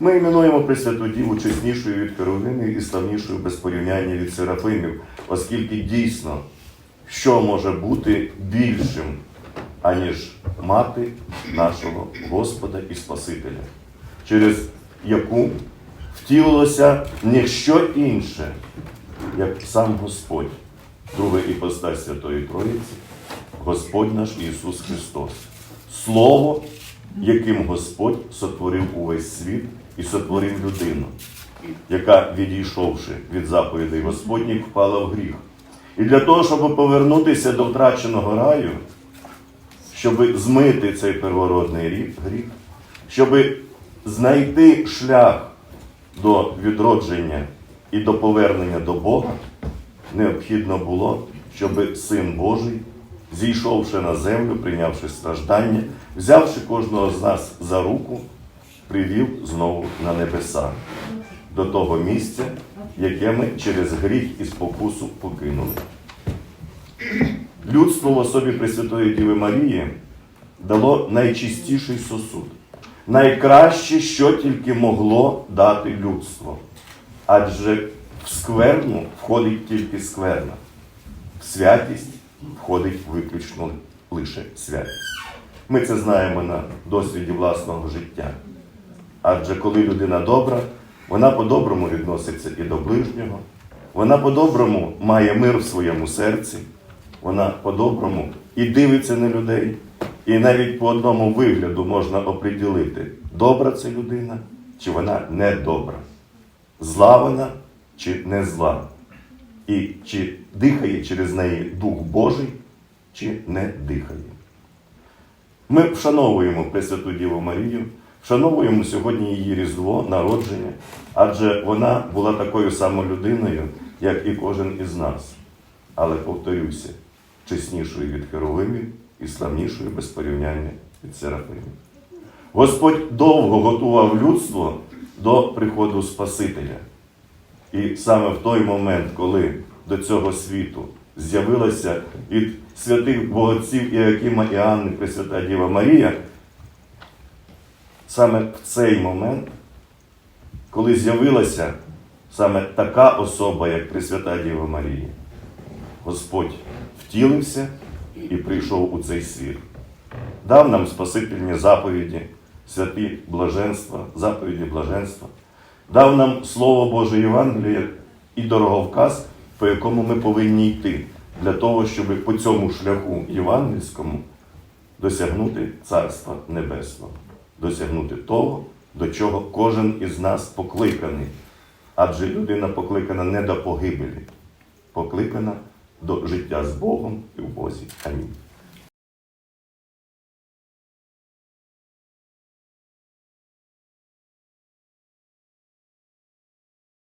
Ми іменуємо Пресвяту Діву від Керувимів і славнішою без порівняння від Серафимів, оскільки дійсно, що може бути більшим, аніж мати нашого Господа і Спасителя, через яку втілилося не що інше, як сам Господь, друга іпостась Святої Троїці, Господь наш Ісус Христос. Слово, яким Господь сотворив увесь світ і сотворив людину, яка, відійшовши від заповідей Господніх, впала в гріх. І для того, щоб повернутися до втраченого раю, щоб змити цей первородний гріх, щоб знайти шлях до відродження і до повернення до Бога, необхідно було, щоб Син Божий, зійшовши на землю, прийнявши страждання, взявши кожного з нас за руку, привів знову на небеса, до того місця, яке ми через гріх і спокусу покинули. Людство в особі Пресвятої Діви Марії дало найчистіший сосуд, найкраще, що тільки могло дати людство. Адже в скверну входить тільки скверна, в святість входить виключно лише святість. Ми це знаємо на досвіді власного життя. Адже коли людина добра, вона по-доброму відноситься і до ближнього, вона по-доброму має мир в своєму серці, вона по-доброму і дивиться на людей, і навіть по одному вигляду можна оприділити, добра це людина, чи вона не добра, зла вона чи не зла, і чи дихає через неї Дух Божий, чи не дихає. Ми вшановуємо Пресвяту Діву Марію, вшановуємо сьогодні її Різдво, народження, адже вона була такою самою людиною, як і кожен із нас. Але повторюся, чеснішою від Херовимів і славнішою без порівняння від Серафимів. Господь довго готував людство до приходу Спасителя. І саме в той момент, коли до цього світу з'явилася від святих богатців Іакима і Анни Пресвята Діва Марія, саме в цей момент, коли з'явилася саме така особа, як Пресвята Діва Марія, Господь втілився і прийшов у цей світ. Дав нам спасительні заповіді, святі блаженства, заповіді блаженства, дав нам Слово Боже Євангелія і дороговказ, по якому ми повинні йти, для того, щоб по цьому шляху євангельському досягнути Царства Небесного, досягнути того, до чого кожен із нас покликаний. Адже людина покликана не до погибелі, покликана до життя з Богом і в Бозі. Амінь.